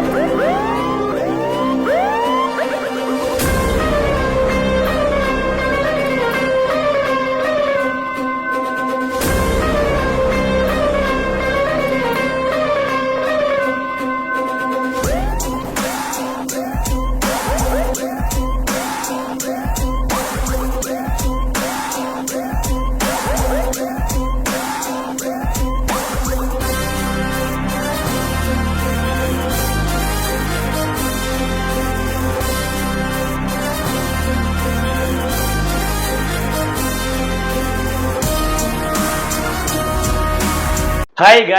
Woo!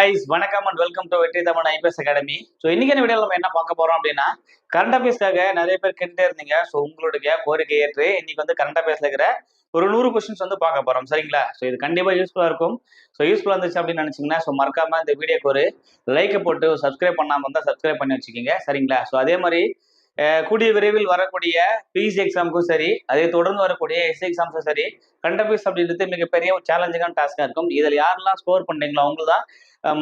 Guys வணக்கம் and welcome to Vetri Tamil IPS academy so இன்னைக்கான வீடியோவில் நம்ம என்ன பார்க்க போறோம் அப்படின்னா கரண்ட் அஃபேர்ஸ்க்காக நிறைய பேர் கேட்டுட்டே இருந்தீங்க. ஸோ உங்களுடைய கோரிக்கை ஏற்று இன்னைக்கு வந்து கரண்ட் அஃபேர்ஸ்ல இருக்கிற ஒரு நூறு கொஸ்டின்ஸ் வந்து பார்க்க போறோம். சரிங்களா? ஸோ இது கண்டிப்பா யூஸ்ஃபுல்லா இருக்கும். ஸோ யூஸ்ஃபுல்லா இருந்துச்சு அப்படின்னு நினைச்சீங்கன்னா ஸோ மறக்காம இந்த வீடியோக்கு ஒரு லைக்கை போட்டு சப்ஸ்கிரைப் பண்ணாம இருந்தால் சப்ஸ்கிரைப் பண்ணி வச்சுக்கோங்க. சரிங்களா? ஸோ அதே மாதிரி கூடிய விரைவில் வரக்கூடிய பிசி எக்ஸாமுக்கும் சரி அதை தொடர்ந்து வரக்கூடிய எஸ்சி எக்ஸாம்ஸும் சரி கண்டபிஸ் அப்படின்றது மிகப்பெரிய ஒரு சேலஞ்சிங்கான டாஸ்க்காக இருக்கும். இதில் யாரெல்லாம் ஸ்கோர் பண்ணீங்களோ அவங்க தான்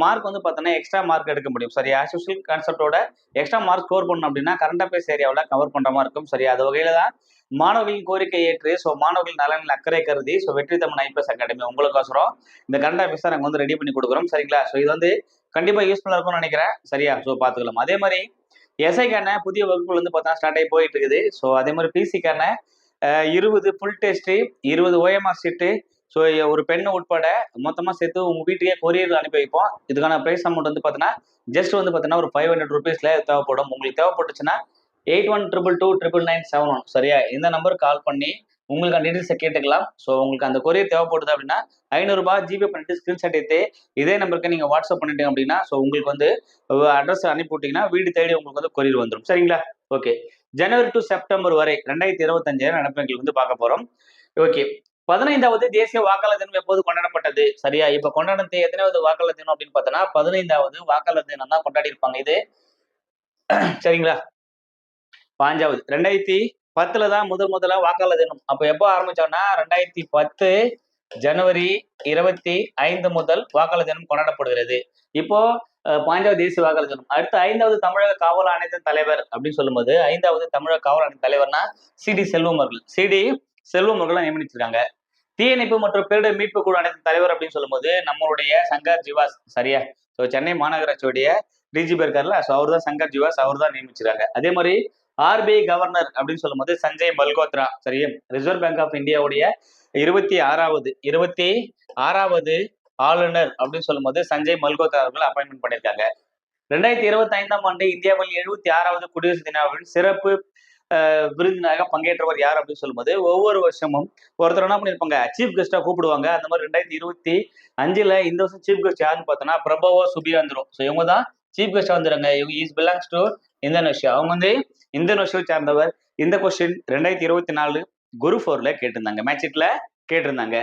மார்க் வந்து பார்த்தோன்னா எக்ஸ்ட்ரா மார்க் எடுக்க முடியும். சரி ஆஸ் யூஸ்வல் கான்செப்டோட எக்ஸ்ட்ரா மார்க் ஸ்கோர் பண்ணணும் அப்படின்னா கரண்ட் அஃபேர்ஸ் ஏரியாவில் கவர் பண்ணுற மாதிரி இருக்கும். சரி அது வகையில் தான் மாணவர்களின் கோரிக்கை ஏற்று ஸோ மாணவர்கள் நலனில் அக்கறை கருதி ஸோ வெற்றி தமிழ் ஐபிஎஸ் அகாடமி உங்களுக்கோசரம் இந்த கரண்ட் அஃபேர்ஸ் நாங்கள் வந்து ரெடி பண்ணி கொடுக்குறோம். சரிங்களா? ஸோ இது வந்து கண்டிப்பாக யூஸ்ஃபுல்லாக இருக்கும்னு நினைக்கிறேன். சரியா? ஸோ பார்த்துக்கலாம். அதே மாதிரி எஸ்ஐக்கான புதிய வகுப்புகள் வந்து பார்த்தா ஸ்டார்ட் ஆகி போயிட்டு இருக்குது ஸோ அதே மாதிரி பிசிக்கான இருபது ஃபுல் டெஸ்ட்டு இருபது ஓஎம்ஆர் சீட்டு ஸோ ஒரு பெண்ணு உட்பட மொத்தமாக சேர்த்து உங்கள் வீட்டுக்கே கொரியரில் அனுப்பி வைப்போம். இதுக்கான ப்ரைஸ் அமௌண்ட் வந்து பார்த்தீங்கன்னா ஜஸ்ட் வந்து பார்த்தீங்கன்னா ஒரு ஃபைவ் ஹண்ட்ரட் ருபீஸில் தேவைப்படும். உங்களுக்கு தேவைப்பட்டுச்சுன்னா eight one triple two triple nine seven one சரியா? இந்த நம்பருக்கு கால் பண்ணி உங்களுக்கு அந்த டீட்டெயில்ஸை கேட்டுக்கலாம். ஸோ உங்களுக்கு அந்த கொரியர் தேவைப்படுது அப்படின்னா ஐநூறுரூபா ஜிபே பண்ணிட்டு ஸ்கிரீன்ஷாட் எடுத்து இதே நம்பருக்கு நீங்கள் வாட்ஸ்அப் பண்ணிட்டீங்க அப்படின்னா ஸோ உங்களுக்கு வந்து அட்ரஸ் அனுப்பி விட்டீங்கன்னா வீடு தேடி உங்களுக்கு வந்து கொரியர் வந்துடும் சரிங்களா? ஓகே ஜனவரி டு செப்டம்பர் வரை ரெண்டாயிரத்தி இருபத்தஞ்சு நடப்பு வந்து பார்க்க போகிறோம் ஓகே பதினைந்தாவது தேசிய வாக்காளர் தினம் எப்போது கொண்டாடப்பட்டது? சரியா? இப்போ கொண்டாடத்து எத்தனாவது வாக்காளர் தினம் அப்படின்னு பார்த்தோன்னா பதினைந்தாவது வாக்காளர் தினம் தான் கொண்டாடி இருப்பாங்க. இது சரிங்களா? பாஞ்சாவது. ரெண்டாயிரத்தி பத்துல தான் முதல் முதலா வாக்காளர் தினம். அப்போ எப்போ ஆரம்பிச்சோம்னா ரெண்டாயிரத்தி பத்து ஜனவரி இருபத்தி ஐந்து முதல் வாக்காளர் தினம் கொண்டாடப்படுகிறது. இப்போ பாஞ்சாவது தேசிய வாக்காளர் தினம். அடுத்து ஐந்தாவது தமிழக காவல் ஆணையத்தின் தலைவர் அப்படின்னு சொல்லும்போது ஐந்தாவது தமிழக காவல் ஆணைய தலைவர்னா சிடி செல்வம் அவர்கள். சிடி செல்வம் அவர்களை நியமிச்சிருக்காங்க. தீயணைப்பு மற்றும் பேரிடர் மீட்பு குழு அனைத்து தலைவர் அப்படின்னு சொல்லும்போது நம்மளுடைய சங்கர் ஜிவாஸ். சரியா? ஸோ சென்னை மாநகராட்சியுடைய டிஜிபி இருக்கார்ல ஸோ அவர் தான் சங்கர் ஜிவாஸ் அவர் தான் நியமிச்சிருக்காங்க. அதே மாதிரி ஆர்பிஐ கவர்னர் அப்படின்னு சொல்லும்போது சஞ்சய் மல்கோத்ரா சரி ரிசர்வ் பேங்க் ஆஃப் இந்தியாவுடைய இருபத்தி ஆறாவது இருபத்தி ஆறாவது ஆளுநர் அப்படின்னு சொல்லும்போது சஞ்சய் மல்கோத்ரா அவர்கள் அப்பாயின்மெண்ட் பண்ணியிருக்காங்க. ரெண்டாயிரத்தி இருபத்தி ஐந்தாம் ஆண்டு இந்தியாவில் எழுபத்தி ஆறாவது குடியரசு தினாவின் சிறப்பு அஹ், விருந்தினராக பங்கேற்றவர் யார் அப்படின்னு சொல்லும்போது ஒவ்வொரு வருஷமும் ஒருத்தர் என்ன பண்ணிருப்பாங்க சீஃப் கெஸ்டா கூப்பிடுவாங்க. அந்த மாதிரி ரெண்டாயிரத்தி இருபத்தி அஞ்சுல இந்த வருஷம் சீஃப் கெஸ்ட் யாருன்னு பார்த்தோன்னா பிரபவோ சுபியாந்திரோ ஸோ இவங்க தான் சீஃப் கெஸ்ட் வந்துருங்க இவங்க இஸ் பிலாங்ஸ் டு இந்தோனேஷியா அவங்க வந்து இந்தோனேஷியாவை சார்ந்தவர். இந்த கொஸ்டின் ரெண்டாயிரத்தி இருபத்தி நாலு குரு ஃபோர்ல கேட்டிருந்தாங்க. மேட்சிட்ல கேட்டிருந்தாங்க.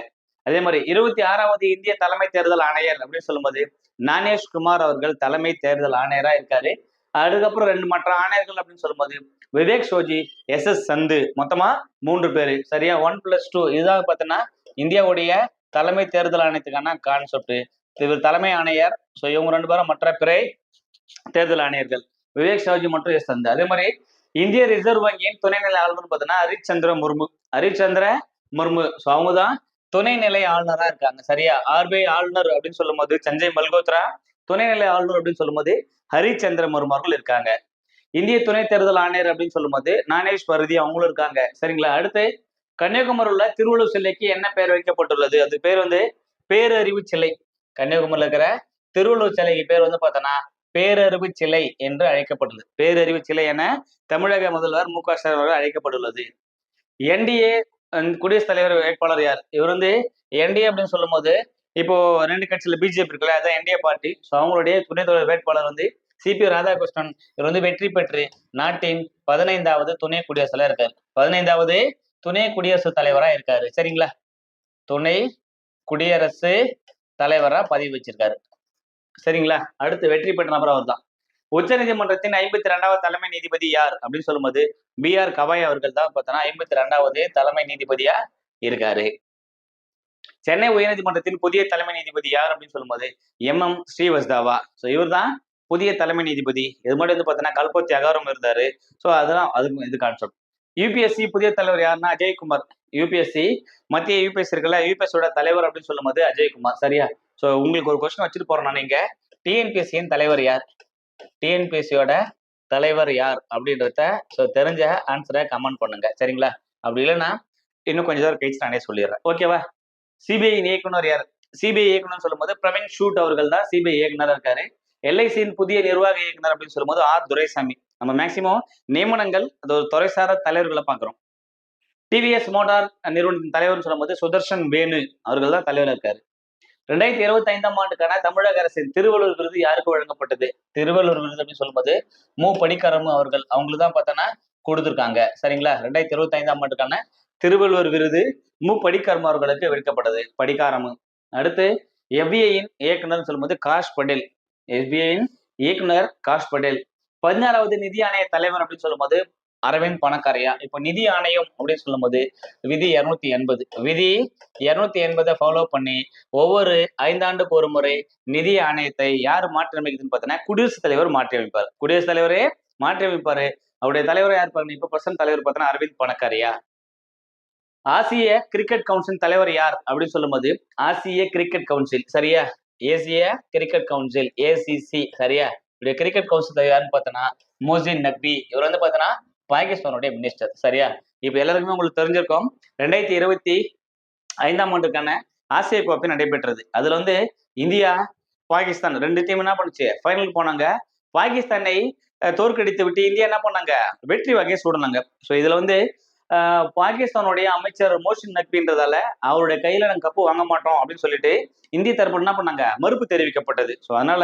அதே மாதிரி இருபத்தி ஆறாவது இந்திய தலைமை தேர்தல் ஆணையர் அப்படின்னு சொல்லும்போது நானேஷ் குமார் அவர்கள் தலைமை தேர்தல் ஆணையரா இருக்காரு. அதுக்கப்புறம் ரெண்டு மற்ற ஆணையர்கள் அப்படின்னு சொல்லும்போது விவேக் சோஜி எஸ் எஸ் சந்து மொத்தமா மூன்று பேர். சரியா? ஒன் பிளஸ் டூ இதுதான் பார்த்தீங்கன்னா இந்தியாவுடைய தலைமை தேர்தல் ஆணையத்துக்கான கான்செப்ட் இவர் தலைமை ஆணையர். ஸோ இவங்க ரெண்டு பேரும் மற்ற பிறை தேர்தல் ஆணையர்கள். விவேக் சாவ்ஜி மற்றும் எஸ் அதே மாதிரி இந்திய ரிசர்வ் வங்கியின் துணைநிலை ஆளுநர் பார்த்தீங்கன்னா ஹரிச்சந்திர முர்மு. ஹரிச்சந்திர முர்மு. ஸோ அவங்க தான் துணைநிலை ஆளுநரா இருக்காங்க. சரியா? ஆர்பிஐ ஆளுநர் அப்படின்னு சொல்லும் போது சஞ்சய் மல்கோத்ரா துணைநிலை ஆளுநர் அப்படின்னு சொல்லும்போது ஹரிச்சந்திர முர்மு அவர்கள் இருக்காங்க. இந்திய துணை தேர்தல் ஆணையர் அப்படின்னு சொல்லும்போது நானேஷ் பருதி அவங்களும் இருக்காங்க. சரிங்களா? அடுத்து கன்னியாகுமரி உள்ள திருவள்ளுவர் சிலைக்கு என்ன பெயர் வைக்கப்பட்டுள்ளது? அது பேர் வந்து பேரறிவு சிலை. கன்னியாகுமரியில் இருக்கிற திருவள்ளுவர் சிலைக்கு பேர் வந்து பார்த்தோன்னா பேரறிவு சிலை என்று அழைக்கப்பட்டுள்ளது. பேரறிவு சிலை என தமிழக முதல்வர் மு க ஸ்டாலின் அவர்கள் அழைக்கப்பட்டுள்ளது. என்டிஏ குடியரசுத் தலைவர் வேட்பாளர் யார்? இவர் வந்து என்டிஏ அப்படின்னு சொல்லும்போது இப்போ ரெண்டு கட்சியில பிஜேபி இருக்குல்ல அதான் என்டிஏ பார்ட்டி ஸோ அவங்களுடைய துணை தலைவர் வேட்பாளர் வந்து சிபி ராதாகிருஷ்ணன் இவர் வந்து வெற்றி பெற்று நாட்டின் பதினைந்தாவது துணை குடியரசுல இருக்காரு. பதினைந்தாவது துணை குடியரசுத் தலைவரா இருக்காரு. சரிங்களா? துணை குடியரசு தலைவரா பதிவு வச்சிருக்காரு. சரிங்களா? அடுத்து வெற்றி பெற்ற நபர் அவர் தான் உச்சநீதிமன்றத்தின் ஐம்பத்தி ரெண்டாவது தலைமை நீதிபதி யார்? அப்படின்னு சொல்லும்போது பி ஆர் கவாய் அவர்கள் தான் பார்த்தோன்னா ஐம்பத்தி ரெண்டாவது தலைமை நீதிபதியா இருக்காரு. சென்னை உயர்நீதிமன்றத்தின் புதிய தலைமை நீதிபதி யார்? அப்படின்னு சொல்லும்போது எம். எம். ஸ்ரீவஸ்தாவா. ஸோ இவர் தான் புதிய தலைமை நீதிபதி. இது மட்டும் வந்து பார்த்தீங்கன்னா கல்பத்தி அகாரம் இருந்தாரு. ஸோ அதெல்லாம் அதுக்கு இது கான்செப்ட். யூபிஎஸ்சி புதிய தலைவர் யாருன்னா அஜய்குமார். யூபிஎஸ்சி மத்திய யூபிஎஸ்சி இருக்குல்ல யூபிஎஸ்சியோட தலைவர் அப்படின்னு சொல்லும்போது அஜய்குமார். சரியா? ஸோ உங்களுக்கு ஒரு கொஸ்டின் வச்சுட்டு போறேன் நான் நீங்க டிஎன்பிஎஸ்சியின் தலைவர் யார்? டிஎன்பிஎஸ்சியோட தலைவர் யார் அப்படின்றத ஸோ தெரிஞ்ச ஆன்சரை கமெண்ட் பண்ணுங்க. சரிங்களா? அப்படி இல்லைன்னா இன்னும் கொஞ்சம் தூரம் கழிச்சு நானே சொல்லிடுறேன். ஓகேவா சிபிஐ இயக்குனர் யார்? சிபிஐ இயக்குனர் சொல்லும்போது பிரவீன் ஷூட் அவர்கள் தான் சிபிஐ இயக்குனர் இருக்காரு. எல்ஐசியின் புதிய நிர்வாக இயக்குனர் அப்படின்னு சொல்லும்போது ஆர் துரைசாமி. நம்ம மேக்சிமம் நியமனங்கள் அது ஒரு துறைசார தலைவர்களை பார்க்குறோம். டிவிஎஸ் மோட்டார் நிறுவனத்தின் தலைவர்னு சொல்லும்போது சுதர்ஷன் வேணு அவர்கள் தான் தலைவர் இருக்காரு. ரெண்டாயிரத்தி இருபத்தி ஐந்தாம் ஆண்டுக்கான தமிழக அரசின் திருவள்ளூர் விருது யாருக்கு வழங்கப்பட்டது? திருவள்ளூர் விருது அப்படின்னு சொல்லும்போது மு. பணிக்கரமு அவர்கள் அவங்களுக்கு தான் பார்த்தோன்னா கொடுத்துருக்காங்க. சரிங்களா? ரெண்டாயிரத்தி இருபத்தி ஐந்தாம் ஆண்டுக்கான திருவள்ளுவர் விருது மு. படிக்கர்ம அவர்களுக்கு விற்கப்பட்டது. படிக்காரமு அடுத்து எஃபிஐயின் இயக்குனர் சொல்லும்போது காஷ் படேல். எஸ்பிஐயின் இயக்குனர் காஷ் படேல். பதினாறாவது நிதி ஆணைய தலைவர் அப்படின்னு சொல்லும்போது அரவிந்த் பணக்காரையா? இப்போ நிதி ஆணையம் அப்படின்னு சொல்லும்போது விதி இருநூத்தி எண்பது. விதி இருநூத்தி எண்பதை ஃபாலோ பண்ணி ஒவ்வொரு ஐந்தாண்டுக்கு ஒரு முறை நிதி ஆணையத்தை யார் மாற்றி அமைக்குதுன்னு பார்த்தீங்கன்னா குடியரசுத் தலைவர் மாற்றி அமைப்பார் குடியரசுத் தலைவரே மாற்றி அமைப்பாரு அவருடைய தலைவர் யார் பாருங்க இப்போ பிரசன்ட் தலைவர் பார்த்தீங்கன்னா அரவிந்த் பணக்காரியா? ஆசிய கிரிக்கெட் கவுன்சில் தலைவர் யார் அப்படின்னு சொல்லும்போது ஆசிய கிரிக்கெட் கவுன்சில் சரியா? ஏசிய கிரிக்கெட் கவுன்சில் ஏசிசி சரியா? இப்படி கிரிக்கெட் கவுன்சில் தலைவர் யாருன்னு பார்த்தோன்னா மோசின் நக்பி இவர் வந்து பார்த்தோன்னா பாகிஸ்தானுடைய மினிஸ்டர் சரியா? இப்போ எல்லாருக்குமே உங்களுக்கு தெரிஞ்சிருக்கும். ரெண்டாயிரத்தி இருபத்தி ஐந்தாம் ஆண்டுக்கான ஆசிய கோப்பை நடைபெற்றது. அதுல வந்து இந்தியா பாகிஸ்தான் ரெண்டு டீம் என்ன பண்ணுச்சு? ஃபைனலுக்கு போனாங்க. பாகிஸ்தானை தோற்கடித்து விட்டு இந்தியா என்ன பண்ணாங்க? வெற்றி வகையை சூடினாங்க. ஸோ இதுல வந்து ஆஹ், பாகிஸ்தானுடைய அமைச்சர் மோஷின் நக்பின்றதால அவருடைய கையில நாங்க கப்பு வாங்க மாட்டோம் அப்படின்னு சொல்லிட்டு இந்திய தரப்பு என்ன பண்ணாங்க? மறுப்பு தெரிவிக்கப்பட்டது. ஸோ அதனால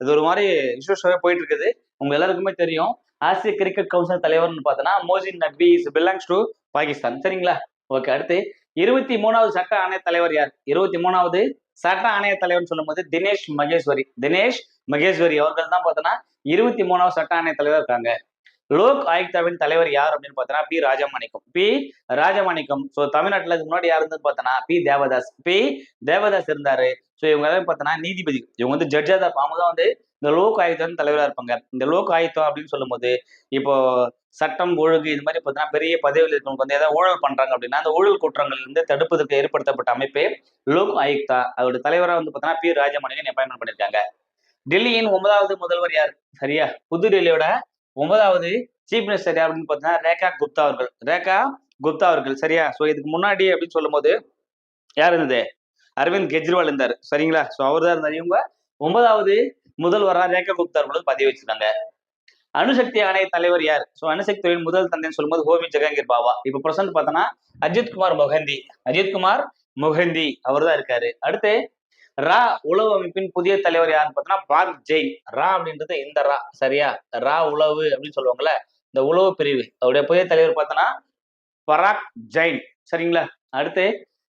இது ஒரு மாதிரி இஷ்யூஸாகவே போயிட்டு இருக்குது. உங்க எல்லாருக்குமே தெரியும். ஆசிய கிரிக்கெட் கவுன்சில் தலைவர்னு பார்த்தோன்னா Mohsin Naqvi is belongs to Pakistan. சரிங்களா? ஓகே அடுத்து இருபத்தி மூணாவது சட்ட ஆணைய தலைவர் யார்? இருபத்தி மூணாவது சட்ட ஆணைய தலைவர்னு சொல்லும்போது தினேஷ் மகேஸ்வரி. தினேஷ் மகேஸ்வரி அவர்கள் தான் பார்த்தோன்னா இருபத்தி மூணாவது சட்ட ஆணைய தலைவர் இருக்காங்க. லோக் ஆயுக்தாவின் தலைவர் யார் அப்படின்னு பார்த்தோன்னா P Rajamanickam. P Rajamanickam. So தமிழ்நாட்டில் இதுக்கு முன்னாடி யார் இருந்தது பார்த்தோன்னா பி தேவதாஸ். பி தேவதாஸ் இருந்தாரு. ஸோ இவங்க எல்லாரும் பார்த்தோன்னா நீதிபதி. இவங்க வந்து ஜட்ஜா தான் அவங்க தான் வந்து இந்த லோக் ஆயுக்தம் தலைவராக இருப்பாங்க. இந்த லோக் ஆயுத்தம் அப்படின்னு சொல்லும்போது இப்போ சட்டம் ஒழுங்கு இது மாதிரி பார்த்தீங்கன்னா பெரிய பதவியில் இருக்கவங்க வந்து ஏதாவது ஊழல் பண்றாங்க அப்படின்னா அந்த ஊழல் குற்றங்கள் இருந்து தடுப்பதற்கு ஏற்படுத்தப்பட்ட அமைப்பே லோக் ஆயுக்தா. அதோட தலைவராக வந்து பார்த்தீங்கன்னா பி. ராஜமாணிகன் அப்பாயின்மெண்ட் பண்ணியிருக்காங்க. டெல்லியின் ஒன்பதாவது முதல்வர் யார்? சரியா? புதுடெல்லியோட ஒன்பதாவது சீஃப் மினிஸ்டர் யார் அப்படின்னு பார்த்தீங்கன்னா ரேகா குப்தா அவர்கள். ரேகா குப்தா அவர்கள். சரியா? ஸோ இதுக்கு முன்னாடி அப்படின்னு சொல்லும்போது யார் இருந்தது? அரவிந்த் கெஜ்ரிவால் இருந்தார். சரிங்களா? ஸோ அவர் தான் இருந்தார். இவங்க ஒன்பதாவது முதல்வராக ரேகா குப்தா அவர்களும் பதவி வச்சிருக்காங்க. அணுசக்தி ஆணைய தலைவர் யார்? ஸோ அணுசக்தியின் முதல் தந்தைன்னு சொல்லும்போது ஹோமி ஜெகங்கீர் பாபா இப்போ பிரசன்ட் பார்த்தோன்னா அஜித் குமார் மொஹந்தி. அஜித் குமார் மொஹந்தி. அவர் தான் இருக்காரு. அடுத்து ரா உளவு அமைப்பின் புதிய தலைவர் யாருன்னு பார்த்தோன்னா பார்க் ஜெயின் ரா அப்படின்றது இந்த ரா. சரியா? ரா உளவு அப்படின்னு சொல்லுவாங்கல்ல இந்த உளவு பிரிவு. அவருடைய புதிய தலைவர் பார்த்தோன்னா பராக் ஜெயின். சரிங்களா? அடுத்து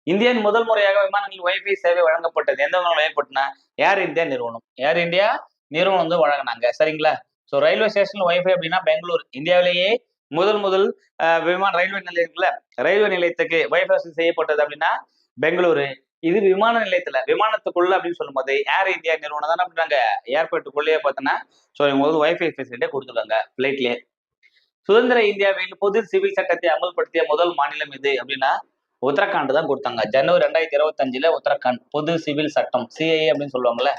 இந்தியன் முதல் முறையாக விமானங்களில் ஒய்ஃபை சேவை வழங்கப்பட்டது. எந்த விமானம் வழங்கப்பட்டனா ஏர் இந்தியா நிறுவனம். ஏர் இந்தியா நிறுவனம் வந்து வழங்கினாங்க. சரிங்களா? ஸோ ரயில்வே ஸ்டேஷன்ல ஒய்ஃபை அப்படின்னா பெங்களூர். இந்தியாவிலேயே முதல் முதல் அஹ், விமான ரயில்வே நிலையங்கள்ல ரயில்வே நிலையத்துக்கு வைஃபை செய்யப்பட்டது அப்படின்னா பெங்களூரு. இது விமான நிலையத்துல விமானத்துக்குள்ள அப்படின்னு சொல்லும்போது ஏர் இந்தியா நிறுவனம் தானே அப்படின்னாங்க. ஏர்போர்ட்டுக்குள்ளேயே பார்த்தோன்னா ஸோ இவங்க வந்து ஒய்ஃபை ஃபெசிலிட்டியை கொடுத்துருக்காங்க ஃப்ளைட்லேயே சுதந்திர இந்தியாவில் பொது சிவில் சட்டத்தை அமல்படுத்திய முதல் மாநிலம் இது அப்படின்னா உத்தரகாண்ட் தான் கொடுத்தாங்க. ஜனவரி ரெண்டாயிரத்தி இருபத்தஞ்சுல உத்தரகாண்ட் பொது சிவில் சட்டம் சிஐஏ அப்படின்னு சொல்லுவாங்கல்ல.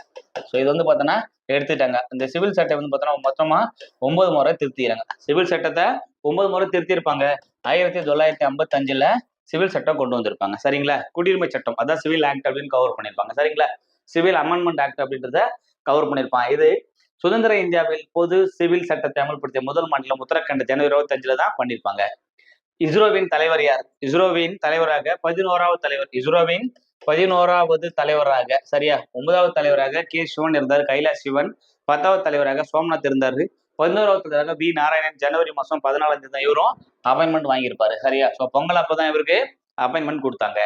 ஸோ இது வந்து பார்த்தோன்னா எடுத்துட்டாங்க. இந்த சிவில் சட்டம் வந்து பார்த்தோன்னா மொத்தமா ஒன்பது முறை திருத்திக்கிறாங்க சிவில் சட்டத்தை ஒன்பது முறை திருத்தியிருப்பாங்க. ஆயிரத்தி தொள்ளாயிரத்தி ஐம்பத்தஞ்சுல சிவில் சட்டம் கொண்டு வந்திருப்பாங்க. சரிங்களா? குடியுரிமை சட்டம். அதான் சிவில் ஆக்ட் அப்படின்னு கவர் பண்ணியிருப்பாங்க. சரிங்களா? சிவில் அமெண்ட்மெண்ட் ஆக்ட் அப்படின்றத கவர் பண்ணியிருப்பாங்க. இது சுதந்திர இந்தியாவில் பொது சிவில் சட்டத்தை அமல்படுத்திய முதல் மாநிலம் உத்தரகாண்ட் ஜனவரி இருபத்தஞ்சில் தான் பண்ணியிருப்பாங்க. இஸ்ரோவின் தலைவர் யார்? இஸ்ரோவின் தலைவராக பதினோராவது தலைவர். இஸ்ரோவின் பதினோராவது தலைவராக சரியா? ஒன்பதாவது தலைவராக கே. சிவன் இருந்தார் கைலாஷ் சிவன். பத்தாவது தலைவராக சோம்நாத் இருந்தாரு. பதினோராவது தலைவராக பி நாராயணன். ஜனவரி மாசம் பதினாலாம் தேதி தான் இவரும் அப்பாயின்மெண்ட் வாங்கியிருப்பாரு சரியா? ஸோ பொங்கல் அப்பதான் இவருக்கு அப்பாயின்மெண்ட் கொடுத்தாங்க.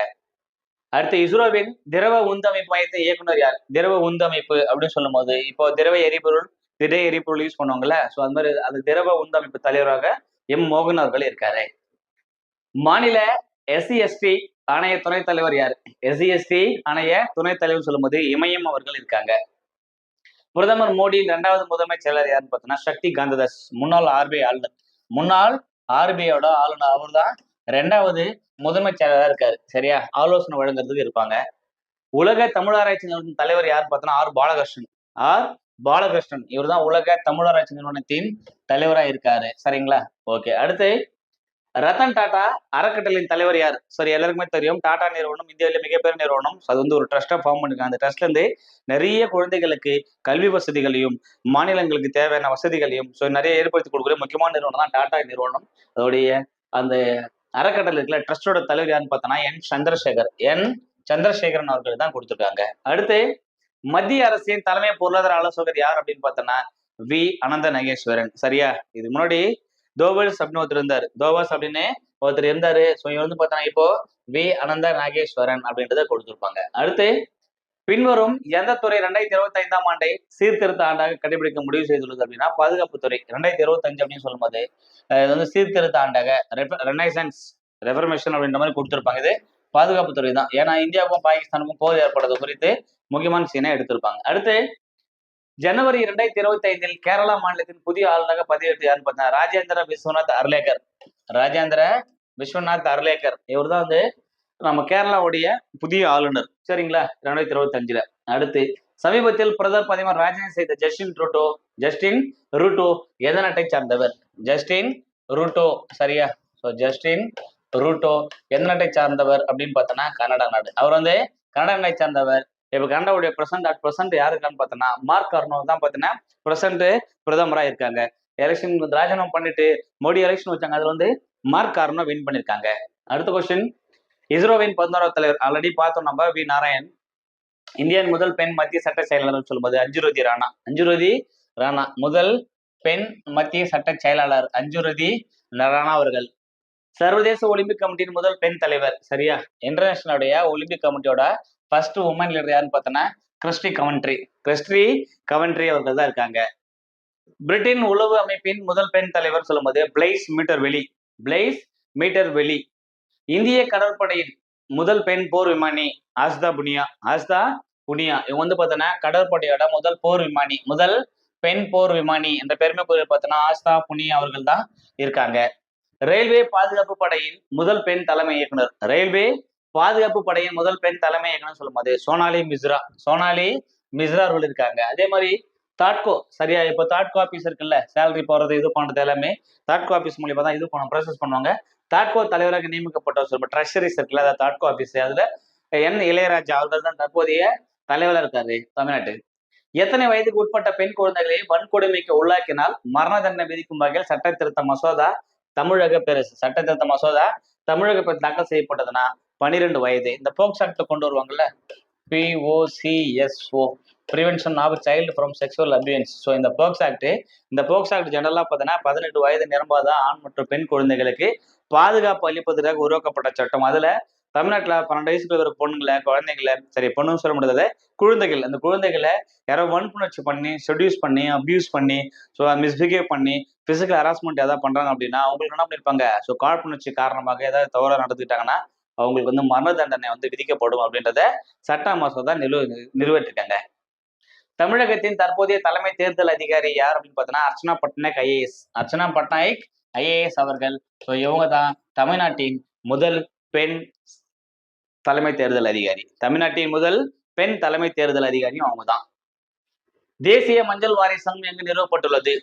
அடுத்து இஸ்ரோவின் திரவ உந்து அமைப்பு மையத்தின் இயக்குனர் யார்? திரவ உந்து அமைப்பு அப்படின்னு சொல்லும் போது இப்போ திரவ எரிபொருள் திரை எரிபொருள் யூஸ் பண்ணுவாங்கல்ல ஸோ அது மாதிரி அது திரவ உந்து அமைப்பு தலைவராக எம். மோகன் அவர்கள் இருக்காரு. மாநில எஸ்சி எஸ்டி ஆணைய துணைத் தலைவர் யார்? எஸ்சி எஸ்டி ஆணைய துணைத் தலைவர் சொல்லும்போது இமயம் அவர்கள் இருக்காங்க. பிரதமர் மோடியின் இரண்டாவது முதன்மைச் செயலர் யாருன்னு பார்த்தோம்னா சக்தி காந்ததாஸ். முன்னாள் ஆர்பிஐ ஆளுநர். முன்னாள் ஆர்பிஐயோட ஆளுநர் அவர் தான் ரெண்டாவது முதன்மைச் செயலராக இருக்காரு. சரியா? ஆலோசனை வழங்குறதுக்கு இருப்பாங்க. உலக தமிழாராய்ச்சி நிறுவனம் தலைவர் யாருன்னு பார்த்தோம்னா ஆர் பாலகிருஷ்ணன். ஆர் பாலகிருஷ்ணன். இவர் தான் உலக தமிழராட்சி நிறுவனத்தின் தலைவரா இருக்காரு. சரிங்களா? ஓகே. அடுத்து ரத்தன் டாடா அறக்கட்டளையின் தலைவர் யார்? சரி எல்லாருக்குமே தெரியும். டாடா நிறுவனம் இந்தியாவில மிகப்பெரிய நிறுவனம். அது வந்து ஒரு ட்ரஸ்டா ஃபார்ம் பண்ணிருக்காங்க. அந்த ட்ரஸ்ட்ல இருந்து நிறைய குழந்தைகளுக்கு கல்வி வசதிகளையும் மாநிலங்களுக்கு தேவையான வசதிகளையும் ஸோ நிறைய ஏற்படுத்தி கொடுக்குற முக்கியமான நிறுவனம் தான் டாடா நிறுவனம். அதோடைய அந்த அறக்கட்டளை இருக்குல்ல ட்ரஸ்டோட தலைவர் யாருன்னு பார்த்தோன்னா என் சந்திரசேகர். என் சந்திரசேகரன் அவர்கள் தான் கொடுத்துருக்காங்க. அடுத்து மத்திய அரசின் தலைமை பொருளாதார ஆலோசகர் யார் அப்படின்னு பார்த்தோன்னா வி. அனந்த நகேஸ்வரன் சரியா? இது முன்னாடி தோவல்ஸ் அப்படின்னு ஒருத்தர் இருந்தார். தோவல்ஸ் அப்படின்னு ஒருத்தர் இருந்தாரு. ஸோ இவர் வந்து பார்த்தோன்னா இப்போ வி. அனந்த நாகேஸ்வரன் அப்படின்றத கொடுத்துருப்பாங்க. அடுத்து பின்வரும் எந்த துறை ரெண்டாயிரத்தி இருபத்தி ஐந்தாம் ஆண்டை சீர்திருத்த ஆண்டாக கடைபிடிக்க முடிவு செய்துள்ளது அப்படின்னா பாதுகாப்புத்துறை ரெண்டாயிரத்தி இருபத்தஞ்சு அப்படின்னு சொல்லும்போது இது வந்து சீர்திருத்த ஆண்டாக ரெனைசன்ஸ் ரெஃபர்மேஷன் அப்படின்ற மாதிரி கொடுத்துருப்பாங்க. இது பாதுகாப்புத்துறை தான். ஏன்னா இந்தியாவுக்கும் பாகிஸ்தானுக்கும் போர் ஏற்படுறது குறித்து முக்கியமான சீனை எடுத்திருப்பாங்க. அடுத்து ஜனவரி இரண்டாயிரத்தி இருபத்தி ஐந்தில் கேரளா மாநிலத்தின் புதிய ஆளுநராக பதவியேற்று யாருன்னு பார்த்தா ராஜேந்திர விஸ்வநாத் அர்லேக்கர் ராஜேந்திர விஸ்வநாத் அர்லேக்கர் இவர் தான் வந்து நம்ம கேரளாவுடைய புதிய ஆளுநர். சரிங்களா? ரெண்டாயிரத்தி இருபத்தி அஞ்சுல அடுத்து சமீபத்தில் பிரதமர் பதிமர் ராஜினாமா செய்த ஜஸ்டின் ரூட்டோ ஜஸ்டின் ரூட்டோ எந்த நாட்டை சார்ந்தவர்? ஜஸ்டின் ரூட்டோ சரியா? ஸோ ஜஸ்டின் ரூட்டோ எந்த நாட்டை சார்ந்தவர் அப்படின்னு பார்த்தோன்னா கனடா நாடு. அவர் வந்து கனடா நாட்டை சார்ந்தவர். இப்ப கனடாவுடைய பிரசன்ட் அட் பிரசன்ட் யாருக்கான்னு பார்த்தோன்னா மார்க் கர்னோ தான் பார்த்தீங்கன்னா பிரசன்ட் பிரதமரா இருக்காங்க. எலெக்ஷன் ராஜினாமா பண்ணிட்டு மோடி எலெக்ஷன் வச்சாங்க. அதுல வந்து மார்க் கார்னோ வின் பண்ணிருக்காங்க. அடுத்த கொஸ்டின் இஸ்ரோவின் பதினோராவது தலைவர் ஆல்ரெடி பார்த்தோம் நம்ம வி நாராயண். இந்தியாவின் முதல் பெண் மத்திய சட்ட செயலாளர் சொல்லும்போது அஞ்சுருதி ராணா. அஞ்சுருதி ராணா முதல் பெண் மத்திய சட்ட செயலாளர் அஞ்சுருதி ராணா அவர்கள். சர்வதேச ஒலிம்பிக் கமிட்டியின் முதல் பெண் தலைவர் சரியா? இன்டர்நேஷனலுடைய ஒலிம்பிக் கமிட்டியோட ஃபர்ஸ்ட் உமன் லீடர் யாருன்னு பார்த்தோன்னா கிறிஸ்டி கவன்ட்ரி கிறிஸ்டி கவன்ட்ரி அவர்கள் தான் இருக்காங்க. பிரிட்டன் உளவு அமைப்பின் முதல் பெண் தலைவர் சொல்லும்போது பிளைஸ் மீட்டர் வெளி பிளைஸ் மீட்டர் வெளி இந்திய கடற்படையின் முதல் பெண் போர் விமானி ஆஸ்தா புனியா ஆஸ்தா புனியா இவங்க வந்து பார்த்தோன்னா கடற்படையோட முதல் போர் விமானி முதல் பெண் போர் விமானி என்ற பெருமைக்குரிய பார்த்தோன்னா ஆஸ்தா புனியா அவர்கள் தான் இருக்காங்க. ரயில்வே பாதுகாப்பு படையின் முதல் பெண் தலைமை இயக்குனர். ரயில்வே பாதுகாப்பு படையின் முதல் பெண் தலைமை இயக்குனர் சொல்லும்போது சோனாலி மிஸ்ரா. சோனாலி மிஸ்ரா அவர்கள் இருக்காங்க. அதே மாதிரி தாட்கோ சரியா? இப்போ தாட்கோ ஆபீஸ் இருக்குல்ல சேலரி போறது இது பண்ணுறது எல்லாமே தாட்கோ ஆபீஸ் மூலியமா தான் இது பண்ண ப்ராசஸ் பண்ணுவாங்க. தாட்கோ தலைவராக நியமிக்கப்பட்டவர் சொல்லுவோம் ட்ரெஷரிஸ் இருக்குல்ல அதாவது தாட்கோ ஆஃபீஸ் அதுல என் இளையராஜா அவர்கள் தான் தற்போதைய தலைவராக இருக்காரு தமிழ்நாட்டு. எத்தனை வயதுக்கு உட்பட்ட பெண் குழந்தைகளை வன்கொடுமைக்கு உள்ளாக்கினால் மரண தண்டனை விதிக்கும் வகையில் சட்ட திருத்த மசோதா தமிழக பெருசு சட்ட திருத்த மசோதா தமிழக பெரு தாக்கல் செய்யப்பட்டதுன்னா பனிரெண்டு வயது. இந்த போக்ஸ் ஆக்ட்ல கொண்டு வருவாங்கல்ல? POCSO prevention of child from sexual abuses so இந்த போக்ஸ் ஆக்ட் இந்த போக்ஸ் ஆக்ட் ஜெனரலாக பார்த்தீங்கன்னா பதினெட்டு வயது நிரம்பாத ஆண் மற்றும் பெண் குழந்தைகளுக்கு பாதுகாப்பு அளிப்பதற்காக உருவாக்கப்பட்ட சட்டம். அதில் தமிழ்நாட்டில் பன்னெண்டு வயசுக்கு ஒரு பொண்ணுங்களை குழந்தைங்களை சரி பொண்ணுன்னு சொல்ல முடியாத குழந்தைகள். அந்த குழந்தைகளை யாரோ வன்புணர்ச்சி பண்ணி செடியூஸ் பண்ணி அப்யூஸ் பண்ணி ஸோ மிஸ்பிஹேவ் பண்ணி பிசிக்கல் ஹராஸ்மெண்ட் ஏதாவது பண்ணுறாங்க அப்படின்னா அவங்களுக்கு என்ன பண்ணிருப்பாங்க? ஸோ காழ்ப்புணர்ச்சி காரணமாக ஏதாவது தவறாக நடந்துக்கிட்டாங்கன்னா அவங்களுக்கு வந்து மரண தண்டனை வந்து விதிக்கப்படும் அப்படின்றத சட்ட மசோதா நிறுவ நிறுவட்டிருக்காங்க. தமிழகத்தின் தற்போதைய தலைமை தேர்தல் அதிகாரி யார் அப்படின்னு பார்த்தோன்னா அர்ச்சனா பட்நாயக் ஐஏஎஸ். அர்ச்சனா பட்நாயக் ஐஏஎஸ் அவர்கள். ஸோ இவங்க தான் தமிழ்நாட்டின் முதல் பெண் தலைமை தேர்தல் அதிகாரி. தமிழ்நாட்டின் முதல் பெண் தலைமை தேர்தல் அதிகாரியும் அவங்க தான். தேசிய மஞ்சள் வாரிய சங்கம் எங்கு நிறுவப்பட்டுள்ளது?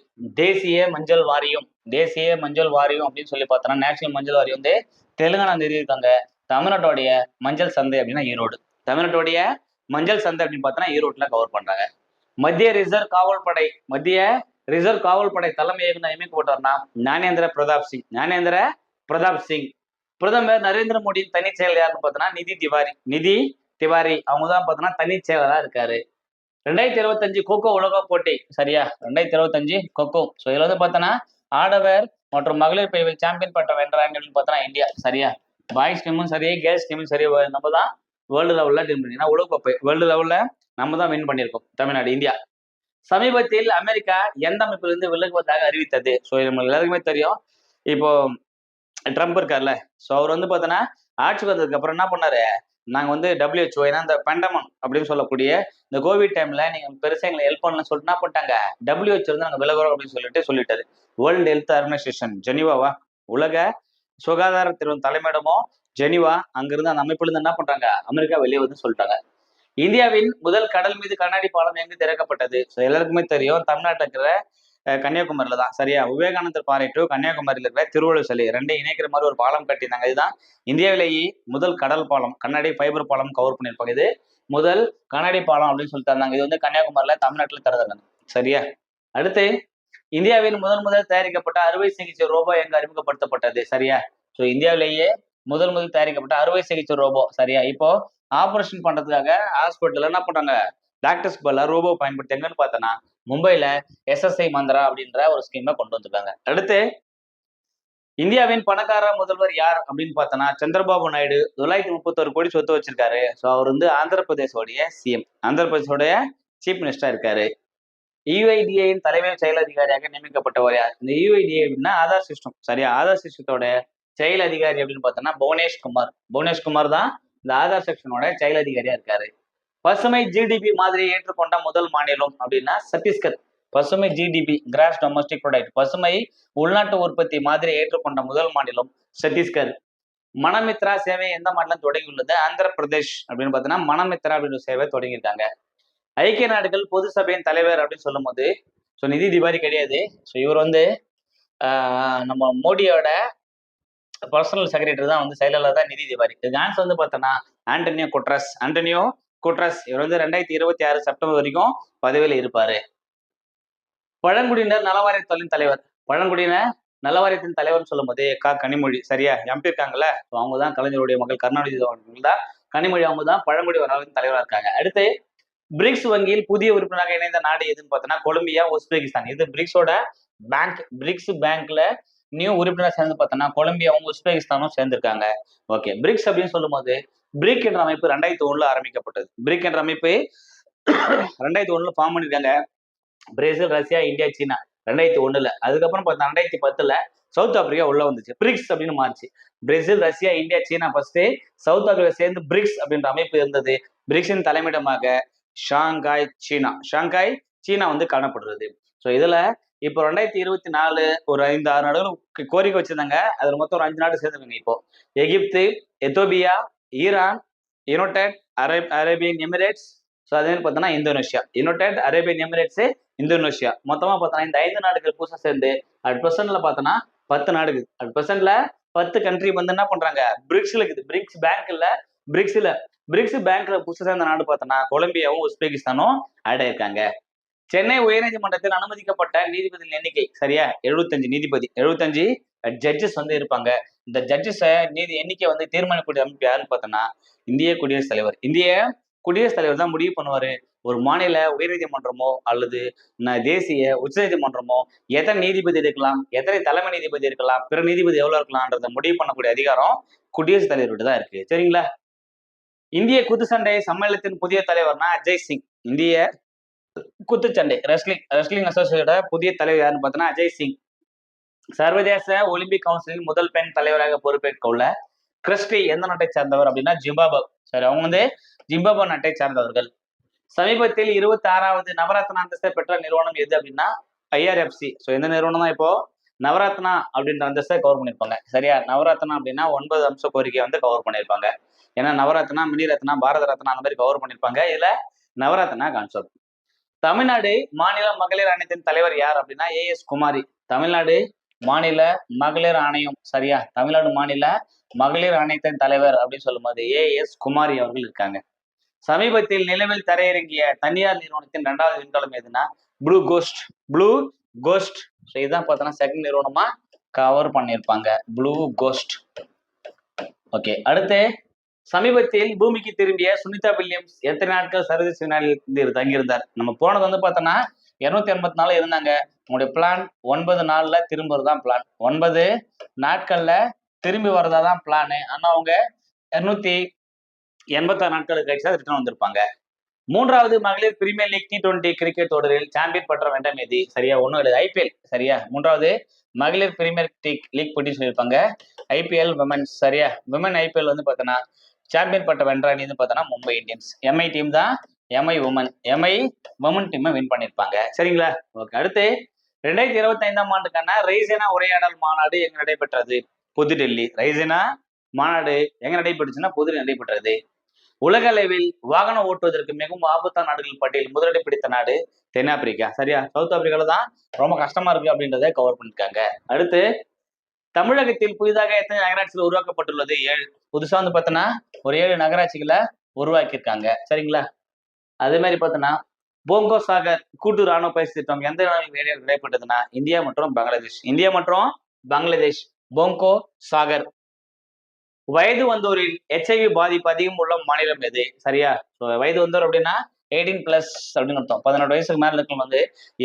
தேசிய மஞ்சள் வாரியம். தேசிய மஞ்சள் வாரியம் அப்படின்னு சொல்லி பார்த்தோம்னா நேஷனல் மஞ்சள் வாரியம் வந்து தெலுங்கானா நிறுவியிருக்காங்க. தமிழ்நாட்டோடைய மஞ்சள் சந்தை அப்படின்னா ஈரோடு. தமிழ்நாட்டோடைய மஞ்சள் சந்தை அப்படின்னு பார்த்தோன்னா ஈரோட்ல கவர் பண்றாங்க. மத்திய ரிசர்வ் காவல் படை மத்திய ரிசர்வ் காவல் படை தலைமை இயக்குனர் நியமிக்கப்பட்டவர்னா ஞானேந்திர பிரதாப் சிங். ஞானேந்திர பிரதாப் சிங். பிரதமர் நரேந்திர மோடியின் தனி செயல் யாருன்னு பார்த்தோன்னா நிதி திவாரி. நிதி திவாரி. அவங்க தான் பார்த்தோன்னா தனி செயலராக இருக்காரு. ரெண்டாயிரத்தி இருபத்தஞ்சு கோகோ உலக போட்டி. சரியா? ரெண்டாயிரத்தி இருபத்தஞ்சு கொக்கோ. ஸோ இதில் வந்து பார்த்தோன்னா ஆடவர் மற்றும் மகளிர் பிரிவில் சாம்பியன் பட்டம் வென்ற அப்படின்னு பார்த்தோன்னா இந்தியா. சரியா? பாய்ஸ் டீமும் சரி கேர்ள்ஸ் டீமும் சரி நம்ம தான் வேர்ல்டு லெவலில் டீம் பண்ணிங்கன்னா உலகக்கோப்பை வேர்ல்டு லெவலில் நம்ம தான் வின் பண்ணியிருக்கோம் தமிழ்நாடு இந்தியா. சமீபத்தில் அமெரிக்கா எந்த அமைப்பிலிருந்து விலகுவதாக அறிவித்தது? ஸோ நம்ம எல்லாருக்குமே தெரியும். இப்போ ட்ரம்ப் இருக்கார்ல. ஸோ அவர் வந்து பார்த்தோன்னா ஆட்சிக்கு வந்ததுக்கு அப்புறம் என்ன பண்ணாரு? நாங்கள் வந்து டபிள்யூஹெச்ஓ ஏன்னா இந்த பெண்டமன் அப்படின்னு சொல்லக்கூடிய இந்த கோவிட் டைம்ல நீங்கள் பெருசாக எங்களை ஹெல்ப் பண்ணலன்னு சொல்லிட்டு என்ன பண்ணிட்டாங்க? டபிள்யூஹெச் வந்து நாங்கள் விலகுறோம் அப்படின்னு சொல்லிட்டு சொல்லிட்டாரு. வேர்ல்டு ஹெல்த் ஆர்கனைசேஷன் ஜெனிவாவா உலக சுகாதாரத்தின் தலைமையிடமோ ஜெனிவா அங்கிருந்து அந்த அமைப்புல இருந்து என்ன பண்றாங்க? அமெரிக்கா வெளியே வந்து சொல்லிட்டாங்க. இந்தியாவின் முதல் கடல் மீது கண்ணாடி பாலம் எங்கு திறக்கப்பட்டது? ஸோ எல்லாருக்குமே தெரியும் தமிழ்நாட்டில் இருக்கிற கன்னியாகுமரியில தான். சரியா? விவேகானந்தர் பாறை டு கன்னியாகுமரியில இருக்கிற திருவள்ளுவர் சிலை. ரெண்டையும் இணைக்கிற மாதிரி ஒரு பாலம் கட்டியிருந்தாங்க. இதுதான் இந்தியாவிலேயே முதல் கடல் பாலம் கண்ணாடி ஃபைபர் பாலம் கவர் பண்ணியிருப்பாங்க. இது முதல் கண்ணாடி பாலம் அப்படின்னு சொல்லிட்டு இருந்தாங்க இது வந்து கன்னியாகுமரியில தமிழ்நாட்டில் திறந்தாங்க சரியா? அடுத்து இந்தியாவில் முதன் முதல் தயாரிக்கப்பட்ட அறுவை சிகிச்சை ரோபோ எங்க அறிமுகப்படுத்தப்பட்டது? சரியா? ஸோ இந்தியாவிலேயே முதல் முதல் தயாரிக்கப்பட்ட அறுவை சிகிச்சை ரோபோ. சரியா? இப்போ ஆபரேஷன் பண்றதுக்காக ஹாஸ்பிட்டல் என்ன பண்றாங்க? டாக்டர்ஸ் பதிலாக ரோபோ பயன்படுத்தி எங்கன்னு பார்த்தோன்னா மும்பைல எஸ்எஸ்ஐ மந்திரா அப்படின்ற ஒரு ஸ்கீமை கொண்டு வந்திருக்காங்க. அடுத்து இந்தியாவின் பணக்கார முதல்வர் யார் அப்படின்னு பார்த்தோன்னா சந்திரபாபு நாயுடு. தொள்ளாயிரத்தி முப்பத்தொரு கோடி சொத்து வச்சிருக்காரு. ஸோ அவர் வந்து ஆந்திர பிரதேசோடைய சிஎம் ஆந்திர பிரதேசோடைய சீஃப் மினிஸ்டரா இருக்காரு. யுஐடிஏயின் தலைமை செயல் அதிகாரியாக நியமிக்கப்பட்டவர் யார்? இந்த E அப்படின்னா ஆதார் சிஸ்டம். சரியா? ஆதார் சிஸ்டத்தோட செயல் அதிகாரி அப்படின்னு பார்த்தோம்னா புவனேஷ் குமார். புவனேஷ் குமார் தான் இந்த ஆதார் செக்ஷனோட செயல் அதிகாரியா இருக்காரு. பசுமை ஜிடிபி மாதிரியை ஏற்றுக்கொண்ட முதல் மாநிலம் அப்படின்னா சத்தீஸ்கர். பசுமை ஜிடிபி கிராஸ் டொமஸ்டிக் ப்ராடக்ட் பசுமை உள்நாட்டு உற்பத்தி மாதிரி ஏற்றுக்கொண்ட முதல் மாநிலம் சத்தீஸ்கர். மனமித்ரா சேவை எந்த மாநிலம் தொடங்கியுள்ளது? ஆந்திர பிரதேஷ் அப்படின்னு பார்த்தீங்கன்னா மனமித்ரா அப்படின்ற சேவை தொடங்கியிருக்காங்க. ஐக்கிய நாடுகள் பொது சபையின் தலைவர் அப்படின்னு சொல்லும் போது ஸோ நிதி திபாரி கிடையாது. ஸோ இவர் வந்து ஆஹ், நம்ம மோடியோட பர்சனல் செக்ரட்டரி தான் வந்து செயலாளர் தான் நிதி திவாரி இதுக்கு ஆன்சர் வந்து பார்த்தோன்னா ஆண்டனியோ குட்ரஸ் ஆண்டனியோ குட்ரஸ் இவர் வந்து ரெண்டாயிரத்தி இருபத்தி ஆறு செப்டம்பர் வரைக்கும் பதவியில் இருப்பாரு. பழங்குடியினர் நலவாரியத்தின் தலைவர். பழங்குடியினர் நலவாரியத்தின் தலைவர்னு சொல்லும்போது கா. கனிமொழி. சரியா? எம்பி இருக்காங்கல்ல? ஸோ அவங்க தான் கலைஞருடைய மகள் கருணாநிதி தான். கனிமொழி அவங்க தான் பழங்குடி நலவாரியத்தின் தலைவராக இருக்காங்க. அடுத்து பிரிக்ஸ் வங்கியில் புதிய உறுப்பினராக இணைந்த நாடு எதுன்னு பார்த்தோன்னா கொலம்பியா உஸ்பெகிஸ்தான். இது பிரிக்ஸோட பேங்க் பிரிக்ஸ் பேங்க்ல நியூ உறுப்பினர் சேர்ந்து பார்த்தோன்னா கொலம்பியாவும் உஸ்பெகிஸ்தானும் சேர்ந்திருக்காங்க. ஓகே பிரிக்ஸ் அப்படின்னு சொல்லும்போது பிரிக் என்ற அமைப்பு ரெண்டாயிரத்தி ஒண்ணுல ஆரம்பிக்கப்பட்டது. பிரிக் என்ற அமைப்பு ரெண்டாயிரத்தி ஒண்ணுல ஃபார்ம் பண்ணிருக்காங்க பிரேசில் ரஷ்யா இந்தியா சீனா. ரெண்டாயிரத்தி ஒண்ணுல. அதுக்கப்புறம் பார்த்தா ரெண்டாயிரத்தி பத்துல சவுத் ஆப்பிரிக்கா உள்ள வந்துச்சு. பிரிக்ஸ் அப்படின்னு மாறிச்சு. Brazil Russia India China first South Africa சேர்ந்து பிரிக்ஸ் அப்படின்ற அமைப்பு இருந்தது. பிரிக்ஸின் தலைமையிடமாக ஷாங்காய் சீனா. ஷாங்காய் சீனா வந்து காணப்படுறது. ஸோ இதில் இப்போ ரெண்டாயிரத்தி இருபத்தி நாலு ஒரு ஐந்து ஆறு நாடுகள் கோரிக்கை வச்சிருந்தாங்க. அதில் மொத்தம் ஒரு அஞ்சு நாடு சேர்ந்துருங்க இப்போ. Egypt Ethiopia Iran United Arab Arabian Emirates. So அதே பார்த்தோன்னா Indonesia. United Arabian Emirates Indonesia. மொத்தமாக பார்த்தோன்னா இந்த ஐந்து நாடுகள் புதுசாக சேர்ந்து அட் ப்ரெசென்ட்ல பார்த்தோன்னா பத்து நாடு இருக்குது. அட் ப்ரெசென்ட்ல பத்து கண்ட்ரி வந்து என்ன பண்றாங்க? பிரிக்ஸ்ல இருக்குது. பிரிக்ஸ் பேங்க் இல்ல. பிரிக்ஸ்ல பிரிக்ஸ் பேங்க்ல புதுசாக சேர்ந்த நாடு பார்த்தோன்னா கொலம்பியாவும் உஸ்பெகிஸ்தானும் ஆட் ஆயிருக்காங்க. சென்னை உயர்நீதிமன்றத்தில் அனுமதிக்கப்பட்ட நீதிபதிகள் எண்ணிக்கை சரியா? எழுபத்தஞ்சு நீதிபதி எழுபத்தஞ்சு ஜட்ஜஸ் வந்து இருப்பாங்க. இந்த ஜட்ஜஸை நீதி எண்ணிக்கை வந்து தீர்மானிக்கக்கூடிய அமைப்பு யாருன்னு பார்த்தோன்னா இந்திய குடியரசுத் தலைவர். இந்திய குடியரசுத் தலைவர் தான் முடிவு பண்ணுவாரு. ஒரு மாநில உயர்நீதிமன்றமோ அல்லது தேசிய உச்சநீதிமன்றமோ எத்தனை நீதிபதி இருக்கலாம் எத்தனை தலைமை நீதிபதி இருக்கலாம் பிற நீதிபதி எவ்வளவு இருக்கலாம்ன்றத முடிவு பண்ணக்கூடிய அதிகாரம் குடியரசுத் தலைவர்கிட்ட தான் இருக்கு. சரிங்களா? இந்திய குத்துச்சண்டை சம்மேளனத்தின் புதிய தலைவர்னா அஜய் சிங். இந்திய குத்துச்சண்டை ரெஸ்லிங் ரெஸ்லிங் அசோசியேட்டோட புதிய தலைவர் யாருன்னு பார்த்தோன்னா அஜய் சிங். சர்வதேச ஒலிம்பிக் கவுன்சிலின் முதல் பெண் தலைவராக பொறுப்பேற்க உள்ள கிறிஸ்டி எந்த நாட்டை சேர்ந்தவர் அப்படின்னா ஜிம்பாபோ. சரி அவங்க வந்து ஜிம்பாபோ நாட்டை சேர்ந்தவர்கள். சமீபத்தில் இருபத்தி ஆறாவது நவரத்ன அந்தஸ்தை பெற்ற நிறுவனம் எது அப்படின்னா ஐஆர்எஃப்சி ஸோ எந்த நிறுவனம் தான் இப்போ நவரத்னா அப்படின்ற அந்தஸ்தை கவர் பண்ணியிருப்பாங்க. சரியா? நவரத்னா அப்படின்னா ஒன்பது அம்ச கோரிக்கை வந்து கவர் பண்ணியிருப்பாங்க. ஏன்னா நவரத்னா மினி ரத்னா பாரத ரத்னா அந்த மாதிரி கவர் பண்ணியிருப்பாங்க. இதுல நவரத்னா கான்செப்ட் தமிழ்நாடு மாநில மகளிர் ஆணையத்தின் தலைவர் யார் அப்படின்னா ஏஎஸ் குமாரி. தமிழ்நாடு மாநில மகளிர் ஆணையம். சரியா? தமிழ்நாடு மாநில மகளிர் ஆணையத்தின் தலைவர் அப்படின்னு சொல்லும்போது ஏஎஸ் குமாரி அவர்கள் இருக்காங்க. சமீபத்தில் நிலவில் தரையிறங்கிய தனியார் நிறுவனத்தின் இரண்டாவது விண்கலம் எதுனா Blue Ghost Blue Ghost so இதுதான் பார்த்தோன்னா செகண்ட் நிறுவனமா கவர் பண்ணியிருப்பாங்க. ப்ளூ கோஸ்ட் ஓகே அடுத்து சமீபத்தில் பூமிக்கு திரும்பிய சுனிதா வில்லியம்ஸ் எத்தனை நாட்கள் சர்வதேச வினாடியில் தங்கியிருந்தார்? நம்ம போனது வந்து பார்த்தோன்னா இருநூத்தி எண்பத்தி நாலு இருந்தாங்க. உங்களுடைய பிளான் ஒன்பது நாள்ல திரும்புறது தான் பிளான் ஒன்பது நாட்கள்ல திரும்பி வர்றதா தான் பிளானு ஆனா அவங்க இருநூத்தி எண்பத்தாறு நாட்களுக்கு கழிச்சு தான் ரிட்டர்ன் வந்திருப்பாங்க. மூன்றாவது மகளிர் premier league T twenty cricket தொடரில் சாம்பியன் பட்டம் வென்ற மேதி சரியா ஒன்றும் இல்லை. ஐபிஎல் சரியா? மூன்றாவது மகளிர் பிரீமியர் லீக் லீக் போட்டின்னு சொல்லியிருப்பாங்க. ஐபிஎல் விமன்ஸ் சரியா? விமன் ஐபிஎல் வந்து பார்த்தோன்னா சாம்பியன் பட்டம் வென்ற அணி வந்து பார்த்தோன்னா மும்பை இந்தியன்ஸ் எம்ஐ டீம் தான் எம்ஐ உமன் எம்ஐ உமன் டீமை வின் பண்ணியிருப்பாங்க. சரிங்களா? ஓகே அடுத்து ரெண்டாயிரத்தி இருபத்தி ஐந்தாம் ஆண்டுக்கான ரைசேனா உரையாடல் மாநாடு எங்க நடைபெற்றது? புதுடெல்லி. ரைசேனா மாநாடு எங்க நடைபெற்றுச்சுன்னா புதுடெல்லி நடைபெற்றது. உலக அளவில் வாகனம் ஓட்டுவதற்கு மிகவும் ஆபத்தான நாடுகள் பட்டியல் முதலிடம் பிடித்த நாடு தென்னாப்பிரிக்கா. சரியா? சவுத் ஆப்பிரிக்கால தான் ரொம்ப கஷ்டமா இருக்கு அப்படின்றத கவர் பண்ணிருக்காங்க. அடுத்து தமிழகத்தில் புதிதாக எத்தனை நகராட்சிகள் உருவாக்கப்பட்டுள்ளது? ஏழு. புதுசா வந்து பார்த்தோன்னா ஒரு ஏழு நகராட்சிகளை உருவாக்கியிருக்காங்க. சரிங்களா? அதே மாதிரி பார்த்தோன்னா போங்கோ சாகர் கூட்டு ராணுவ பயிற்சி திட்டம் எந்த வேலையில் நடைபெற்றதுன்னா இந்தியா மற்றும் பங்களாதேஷ். இந்தியா மற்றும் பங்களாதேஷ். போங்கோ சாகர் வயது வந்தோரில் ஹெச்ஐவி பாதிப்பு அதிகம் உள்ள மாநிலம் எது? சரியா? ஸோ வயது வந்தோர் அப்படின்னா எயிட்டீன் பிளஸ் அப்படின்னு அர்த்தம். பதினெட்டு வயசுக்கு மேல இருக்கும் வந்து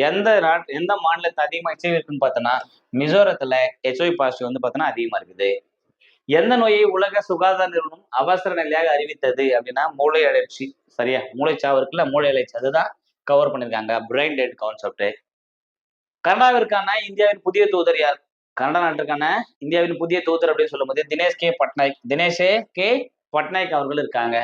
எந்த நாட் எந்த மாநிலத்தில் அதிகமாக ஹெச்ஐவி இருக்குன்னு பார்த்தோன்னா மிசோரத்துல ஹெச்ஐவி பாசிட்டிவ் வந்து பார்த்தோன்னா அதிகமா இருக்குது. எந்த நோயை உலக சுகாதார நிறுவனம் அவசர நிலையாக அறிவித்தது அப்படின்னா மூளை அழற்சி. சரியா? மூளைச்சாவு இருக்குல்ல மூளை அழற்சி. அதுதான் கவர் பண்ணியிருக்காங்க. பிரெயின் டெட் கான்செப்ட் கனடாவிற்கான இந்தியாவின் புதிய தூதர் யார்? கனடா நாட்டுக்கான இந்தியாவின் புதிய தூதர் அப்படின்னு சொல்லும்போது தினேஷ் கே பட்நாயக். தினேஷே கே பட்நாயக் அவர்கள் இருக்காங்க.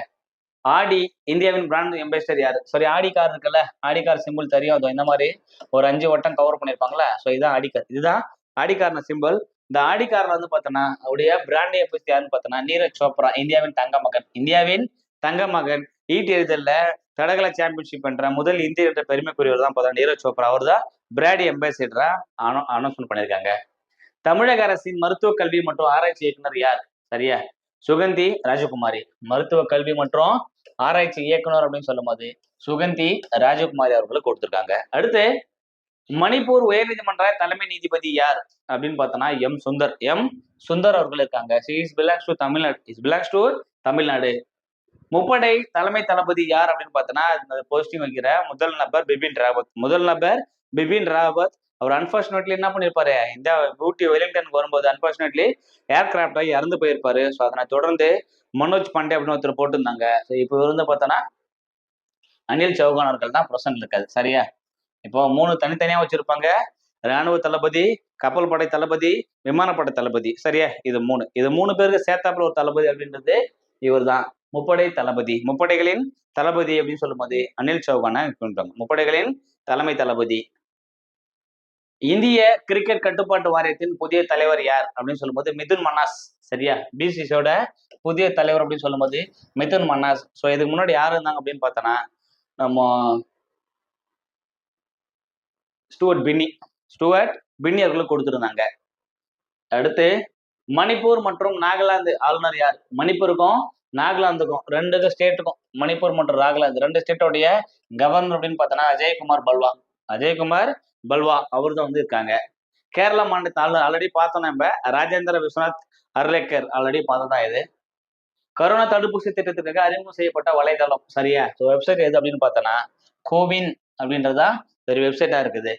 ஆடி இந்தியாவின் பிராண்ட் எம்பாசிடர் யார்? சாரி ஆடி கார் இருக்குல்ல? ஆடி கார் சிம்பிள் தெரியும். அதோ இந்த மாதிரி ஒரு அஞ்சு வட்டம் கவர் பண்ணியிருப்பாங்களா ஸோ இதுதான் ஆடி கார். இதுதான் ஆடி கார்ன சிம்பிள் இந்த ஆடி கார்ல வந்து பார்த்தோன்னா அவருடைய பிராண்ட் எம்பேசி யாருன்னு பார்த்தோன்னா நீரஜ் சோப்ரா இந்தியாவின் தங்க மகன் இந்தியாவின் தங்க மகன் ஈட்டி எறிதல்ல தடகள சாம்பியன்ஷிப் பண்ற முதல் இந்திய என்ற பெருமைக்குரியவர் தான் பார்த்தா நீரஜ் சோப்ரா. அவர் தான் பிராடி எம்பேசிடரா அனௌன்ஸ்மெண்ட் பண்ணியிருக்காங்க. தமிழக அரசின் மருத்துவ கல்வி மற்றும் ஆராய்ச்சி இயக்குனர் யார்? சரியா? சுகந்தி ராஜகுமாரி. மருத்துவ கல்வி மற்றும் ஆராய்ச்சி இயக்குனர் அப்படின்னு சொல்லும் போது சுகந்தி ராஜகுமாரி அவர்களுக்கு கொடுத்திருக்காங்க. அடுத்து மணிப்பூர் உயர்நீதிமன்ற தலைமை நீதிபதி யார்? அப்படின்னு பார்த்தோன்னா எம் சுந்தர். எம் சுந்தர் அவர்கள் இருக்காங்க. Is belongs to Tamil Nadu is belongs to Tamil Nadu. முப்படை தலைமை தளபதி யார் அப்படின்னு பார்த்தோன்னா போஸ்டிங் வைக்கிற முதல் நபர் பிபின் ராவத். முதல் நபர் பிபின் ராவத் அவர் அன்பார்ச்சுனேட்லி என்ன பண்ணிருப்பாரு? இந்த ஊட்டி வெலிங்டனுக்கு வரும்போது அன்பார்ச்சுனேட்லி ஏர்கிராஃப்ட் ஆகி இறந்து போயிருப்பாரு. ஸோ அதனை தொடர்ந்து மனோஜ் பாண்டே அப்படின்னு ஒருத்தர் போட்டிருந்தாங்க. ஸோ இப்போ இருந்து பார்த்தோன்னா அனில் சௌகான் அவர்கள் தான் பிரசன்ட் இருக்காது சரியா? இப்போ மூணு தனித்தனியா வச்சிருப்பாங்க. ராணுவ தளபதி கப்பல் படை தளபதி விமானப்படை தளபதி. சரியா? இது மூணு. இது மூணு பேருக்கு சேர்த்தாப்புல ஒரு தளபதி அப்படின்றது இவர் தான். முப்படை தளபதி. முப்படைகளின் தளபதி அப்படின்னு சொல்லும்போது அனில் சௌகானை கொண்டாங்க முப்படைகளின் தலைமை தளபதி. இந்திய கிரிக்கெட் கட்டுப்பாட்டு வாரியத்தின் புதிய தலைவர் யார் அப்படின்னு சொல்லும்போது மிதுன் மன்னாஸ் சரியா? பிசிசியோட புதிய தலைவர் அப்படின்னு சொல்லும்போது மிதுன் மன்னாஸ். ஸோ இதுக்கு முன்னாடி யார் இருந்தாங்க அப்படின்னு பார்த்தோன்னா நம்ம ஸ்டூவர்ட் பின்னி. ஸ்டூவர்ட் பின்னி அவர்களுக்கு கொடுத்துருந்தாங்க. அடுத்து மணிப்பூர் மற்றும் நாகாலாந்து ஆளுநர் யார்? மணிப்பூருக்கும் நாகாலாந்துக்கும் ரெண்டு ஸ்டேட்டுக்கும் மணிப்பூர் மற்றும் நாகாலாந்து ரெண்டு ஸ்டேட்டோடைய கவர்னர் அப்படின்னு பார்த்தோன்னா அஜய்குமார் பல்வா. அஜய்குமார் பல்வா அவர் தான் வந்து இருக்காங்க. கேரள மாநிலத்தை ஆளுநர் ஆல்ரெடி பார்த்தோம் நம்ம. ராஜேந்திர விஸ்வநாத் அர்லேக்கர் ஆல்ரெடி பார்த்ததான் இது. கரோனா தடுப்பூசி திட்டத்திற்காக அறிமுகம் செய்யப்பட்ட வலைதளம். சரியா? ஸோ வெப்சைட் எது அப்படின்னு பார்த்தோன்னா கோவின் அப்படின்றதா ஒரு வெப்சைட்டா இருக்குது.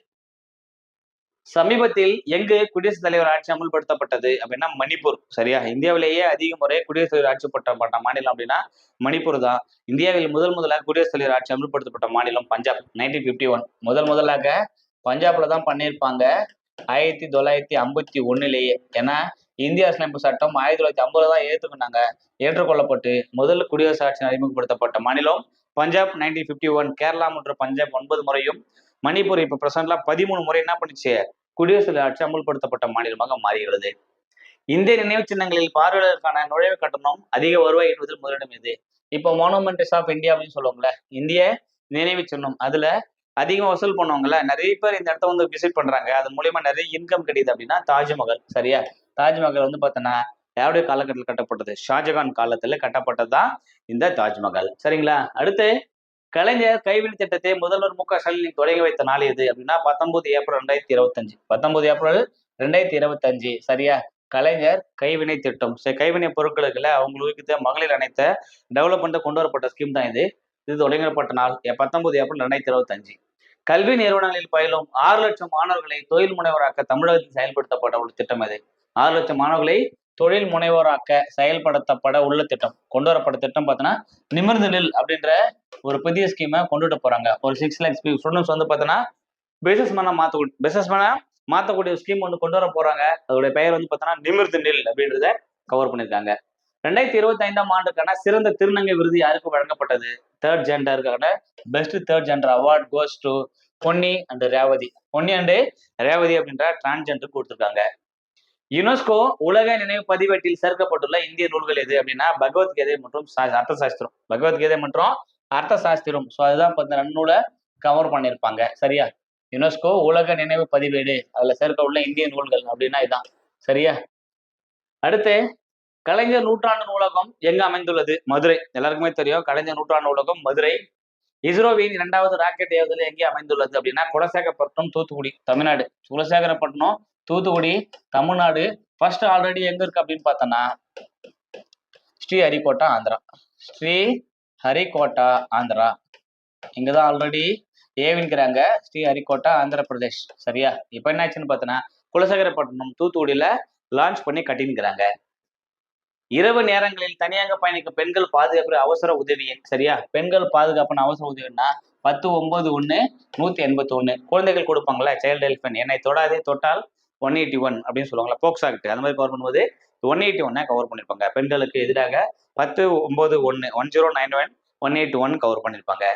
சமீபத்தில் எங்கு குடியரசுத் தலைவர் ஆட்சி அமல்படுத்தப்பட்டது அப்படின்னா மணிப்பூர். சரியா? இந்தியாவிலேயே அதிக முறை குடியரசுத் தலைவர் ஆட்சி பட்டப்பட்ட மாநிலம் அப்படின்னா மணிப்பூர் தான். இந்தியாவில் முதல் முதலாக குடியரசுத் தலைவர் ஆட்சி அமல்படுத்தப்பட்ட மாநிலம் பஞ்சாப் நைன்டீன் பிப்டி ஒன் முதல் முதலாக பஞ்சாப்ல தான் பண்ணியிருப்பாங்க. ஆயிரத்தி தொள்ளாயிரத்தி ஐம்பத்தி ஒன்னுலேயே ஏன்னா இந்திய அரசியலமைப்பு சட்டம் ஆயிரத்தி தொள்ளாயிரத்தி ஐம்பதுல தான் ஏற்றுக்கினாங்க ஏற்றுக்கொள்ளப்பட்டு முதல் குடியரசு ஆட்சி அறிமுகப்படுத்தப்பட்ட மாநிலம் Punjab nineteen fifty one Kerala மற்றும் பஞ்சாப் ஒன்பது முறையும் மணிப்பூர் இப்போ பிரசன்ட்ல பதிமூணு முறை என்ன பண்ணுச்சு? குடியரசு ஆட்சி அமுல்படுத்தப்பட்ட மாநிலமாக மாறுகிறது இந்திய நினைவு சின்னங்களில் பார்வையாளருக்கான நுழைவு கட்டணம் அதிக வருவாய் என்பதில் முதலிடம் இது இப்போ மானுமெண்ட்ஸ் ஆஃப் இந்தியா அப்படின்னு சொல்லுவாங்கல்ல இந்திய நினைவு சின்னம். அதுல அதிகமாக வசூல் பண்ணுவாங்கல்ல நிறைய பேர் இந்த இடத்த வந்து விசிட் பண்றாங்க. அது மூலியமா நிறைய இன்கம் கிடைக்குது அப்படின்னா தாஜ்மஹால் சரியா? தாஜ்மஹால் வந்து பார்த்தோன்னா யாருடைய காலகட்டத்தில் கட்டப்பட்டது? ஷாஜகான் காலத்தில் கட்டப்பட்டது தான் இந்த தாஜ்மஹால். சரிங்களா? அடுத்து கலைஞர் கைவினை திட்டத்தை முதல்வர் மு க ஸ்டாலின் தொடங்கி வைத்த நாள் எது அப்படின்னா பத்தொன்பது ஏப்ரல் ரெண்டாயிரத்தி இருபத்தஞ்சு. பத்தொன்பது ஏப்ரல் ரெண்டாயிரத்தி இருபத்தஞ்சு சரியா? கலைஞர் கைவினை திட்டம். சரி கைவினை பொருட்களுக்குல அவங்களுக்கு மகளிர் அனைத்த டெவலப்மெண்ட்டை கொண்டு வரப்பட்ட ஸ்கீம் தான் இது. இது தொடங்கப்பட்ட நாள். பத்தொன்பது ஏப்ரல் ரெண்டாயிரத்தி இருபத்தஞ்சு. கல்வி நிறுவனங்களில் பயிலும் ஆறு லட்சம் மாணவர்களை தொழில் முனைவராக்க தமிழகத்தில் செயல்படுத்தப்பட உள்ள திட்டம் இது ஆறு லட்சம் மாணவர்களை தொழில் முனைவோராக்க செயல்படுத்தப்பட உள்ள திட்டம். கொண்டு வரப்பட்ட திட்டம் பார்த்தோன்னா நிமிர்ந்து நில் அப்படின்ற ஒரு புதிய ஸ்கீமை கொண்டுட்டு போறாங்க. ஒரு சிக்ஸ் லேக்ஸ் ஸ்டூடெண்ட்ஸ் வந்து பார்த்தோன்னா பிசினஸ் மேனா மாற்றக்கூடிய பிசினஸ் மேனா மாற்றக்கூடிய ஸ்கீம் ஒன்று கொண்டு வர போறாங்க. அதோடைய பெயர் வந்து பார்த்தோன்னா நிமிர்ந்து நில் அப்படின்றத கவர் பண்ணியிருக்காங்க ரெண்டாயிரத்தி இருபத்தி ஐந்தாம் ஆண்டுக்கான சிறந்த திருநங்கை விருது யாருக்கு வழங்கப்பட்டது? Third ஜெண்டருக்கான best third gender award goes to Ponni and Revathi. Ponni and Revathi அப்படின்ற டிரான்ஸ்ஜெண்டர் கொடுத்துருக்காங்க. யுனெஸ்கோ உலக நினைவு பதிவேட்டில் சேர்க்கப்பட்டுள்ள இந்திய நூல்கள் எது அப்படின்னா பகவத்கீதை மற்றும் சா- அர்த்த சாஸ்திரம் பகவத்கீதை மற்றும் அர்த்த சாஸ்திரம் ஸோ அதுதான் இப்போ இந்த நன்னூலை கவர் பண்ணியிருப்பாங்க. சரியா? யுனெஸ்கோ உலக நினைவு பதிவேடு. அதுல சேர்க்க உள்ள இந்திய நூல்கள் அப்படின்னா இதுதான் சரியா? அடுத்து கலைஞர் நூற்றாண்டு நூலகம் எங்க அமைந்துள்ளது? மதுரை. எல்லாருக்குமே தெரியும். கலைஞர் நூற்றாண்டு நூலகம் மதுரை. இஸ்ரோவின் இரண்டாவது ராக்கெட் ஏவுதல் எங்கே அமைந்துள்ளது அப்படின்னா குலசேகரப்பட்டினம் தூத்துக்குடி தமிழ்நாடு. குலசேகரப்பட்டினம் தூத்துக்குடி தமிழ்நாடு. ஃபர்ஸ்ட் ஆல்ரெடி எங்க இருக்கு அப்படின்னு பார்த்தோன்னா ஸ்ரீ ஹரிகோட்டா ஆந்திரா. ஸ்ரீ ஹரிகோட்டா ஆந்திரா. இங்கதான் ஆல்ரெடி ஏவின்கிறாங்க. ஸ்ரீ ஹரிகோட்டா ஆந்திர பிரதேஷ். சரியா? இப்போ என்னாச்சுன்னு பார்த்தோன்னா குலசேகரப்பட்டினம் தூத்துக்குடியில லான்ச் பண்ணி கட்டின்னுக்கிறாங்க. இரவு நேரங்களில் தனியாக பயணிக்க பெண்கள் பாதுகாப்பு அவசர உதவி எண் சரியா? பெண்கள் பாதுகாப்புன்னு அவசர உதவின்னா பத்து ஒன்பது ஒன்று நூத்தி எண்பத்தி ஒன்று குழந்தைகள் கொடுப்பாங்களா சைல்டு ஹெல்ப் என்னை தொடாதே தொட்டால் ஒன் எயிட்டி ஒன் அப்படின்னு சொல்லுவாங்களா போக்ஸ் ஆக்ட் அந்த மாதிரி கவர் பண்ணும்போது ஒன் எயிட்டி ஒன்னை கவர் பண்ணியிருப்பாங்க பெண்களுக்கு எதிராக பத்து ஒன்பது ஒன்று one zero nine one one eighty one cover பண்ணியிருப்பாங்க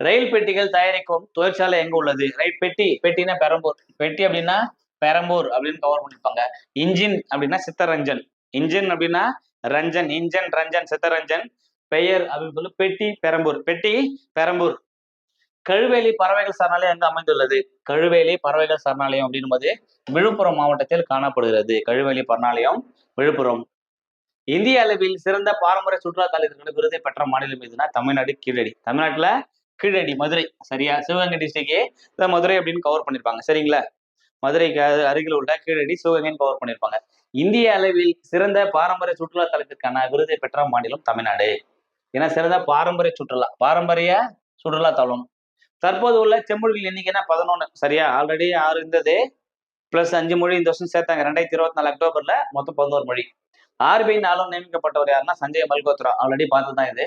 ரயில் பெட்டிகள் தயாரிக்கும் தொழிற்சாலை எங்க உள்ளது? ரயில் பெட்டி பெட்டினா பெரம்பூர். பெட்டி அப்படின்னா பெரம்பூர் அப்படின்னு கவர் பண்ணியிருப்பாங்க இன்ஜின் அப்படின்னா சித்தரஞ்சன். இன்ஜின் அப்படின்னா ரஞ்சன் இன்ஜன் ரஞ்சன் சித்தரஞ்சன் பெயர் அப்படின்னு சொல்லி பெட்டி பெரம்பூர். பெட்டி பெரம்பூர். கழுவேலி பறவைகள் சரணாலயம் எங்க அமைந்துள்ளது? கழுவேலி பறவைகள் சரணாலயம் அப்படின்பது விழுப்புரம் மாவட்டத்தில் காணப்படுகிறது. கழுவேலி பரணாலயம் விழுப்புரம். இந்திய அளவில் சிறந்த பாரம்பரிய சுற்றுலா தலத்திற்கு விருதை பெற்ற மாநிலம் எதுனா தமிழ்நாடு கீழடி. தமிழ்நாட்டுல கீழடி மதுரை. சரியா? சிவகங்கை டிஸ்ட்ரிக்டே மதுரை அப்படின்னு கவர் பண்ணிருப்பாங்க. சரிங்களா? மதுரைக்கு அருகில் உள்ள கீழடி சிவகங்கைன்னு கவர் பண்ணிருப்பாங்க. இந்திய அளவில் சிறந்த பாரம்பரிய சுற்றுலா தலத்திற்கான விருதை பெற்ற மாநிலம் தமிழ்நாடு. ஏன்னா சிறந்த பாரம்பரிய சுற்றுலா பாரம்பரிய சுற்றுலா தலம். தற்போது உள்ள செம்மொழிகள் எண்ணிக்கைனா பதினொன்று சரியா? ஆல்ரெடி ஆறு இருந்தது. பிளஸ் அஞ்சு மொழி இந்த வருஷம் சேர்த்தாங்க. ரெண்டாயிரத்தி இருபத்தி நாலு அக்டோபர்ல மொத்தம் பதினோரு மொழி. ஆர்பிஐ நாளும் நியமிக்கப்பட்டவர் யாருன்னா சஞ்சய் மல்கோத்ரா. ஆல்ரெடி பார்த்து தான் இது.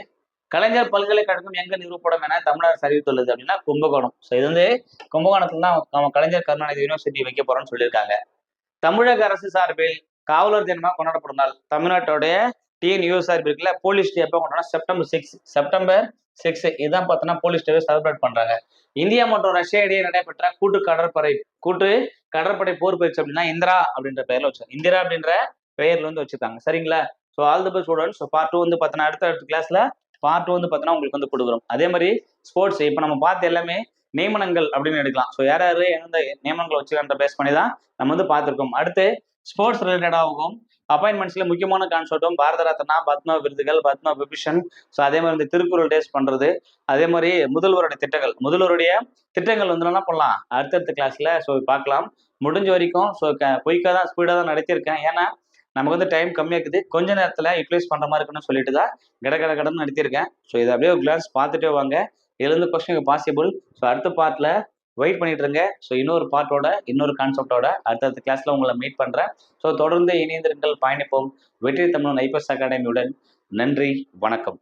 கலைஞர் பல்கலைக்கழகம் எங்க நிறுவப்படும் என தமிழ்நாடு அறிவித்துள்ளது அப்படின்னா கும்பகோணம். ஸோ இது வந்து கும்பகோணத்துல தான் நம்ம கலைஞர் கருணாநிதி யூனிவர்சிட்டி வைக்க போறோம்னு சொல்லியிருக்காங்க. தமிழக அரசு சார்பில் காவலர் தினமா கொண்டாடப்படும் நாள். தமிழ்நாட்டோடைய டிஎன் இருக்குல்ல போலீஸ் டே எப்போ கொண்டாடணும் செப்டம்பர் சிக்ஸ் செப்டம்பர் சிக்ஸ் இதான் பார்த்தோன்னா போலீஸ் டேவை செலிப்ரேட் பண்றாங்க. இந்தியா மற்றும் ரஷ்யா இடையே நடைபெற்ற கூட்டு கடற்படை கூட்டு கடற்படை போர் பயிற்சி அப்படின்னா இந்திரா அப்படின்ற பெயர்ல வச்சு இந்திரா அப்படின்ற பெயர்ல வந்து வச்சிருக்காங்க. சரிங்களா? So all the best students so part two வந்து பார்த்தோன்னா அடுத்த அடுத்த கிளாஸ்ல பார்ட் டூ வந்து பார்த்தோன்னா உங்களுக்கு வந்து கொடுக்குறோம். அதே மாதிரி ஸ்போர்ட்ஸ் இப்போ நம்ம பார்த்து எல்லாமே நியமனங்கள் அப்படின்னு எடுக்கலாம். ஸோ யார் யார் எந்த நியமனங்களை வச்சுக்கின்ற பேஸ் பண்ணி தான் நம்ம வந்து பார்த்துருக்கோம். அடுத்து ஸ்போர்ட்ஸ் ரிலேட்டடாகவும் அப்பாயின்மெண்ட்ஸ்ல முக்கியமான கான்செப்டும் பாரத ரத்னா பத்ம விருதுகள் பத்மா விபூஷன். ஸோ அதே மாதிரி இந்த திருக்குறள் டேஸ் பண்றது. அதே மாதிரி முதல்வருடைய திட்டங்கள். முதல்வருடைய திட்டங்கள் வந்து என்ன பண்ணலாம் அடுத்தடுத்த கிளாஸ்ல ஸோ பார்க்கலாம். முடிஞ்ச வரைக்கும் ஸோ பொய்க்காக தான் ஸ்பீடாக தான் நடத்தியிருக்கேன். ஏன்னா நமக்கு வந்து டைம் கம்மியாக இருக்குது. கொஞ்ச நேரத்தில் யூட்டிலைஸ் பண்ணுற மாதிரி இருக்குன்னு சொல்லிட்டு தான் கட கட கடன்னு நடத்தியிருக்கேன். ஸோ இதை அப்படியே ஒரு கிளாஸ் பார்த்துட்டே வாங்க. இதுலேருந்து கொஸ்டின் பாசிபிள் ஸோ அடுத்த பார்ட்டில் வெயிட் பண்ணிட்டு இருங்க. ஸோ இன்னொரு பார்ட்டோட இன்னொரு கான்செப்டோட அடுத்தடுத்த கிளாஸ்ல உங்களை மீட் பண்றேன். ஸோ தொடர்ந்து இணைந்திருங்கள் பயணிப்போம். வெற்றி தமிழன் ஐபிஎஸ் அகாடமியுடன் நன்றி வணக்கம்.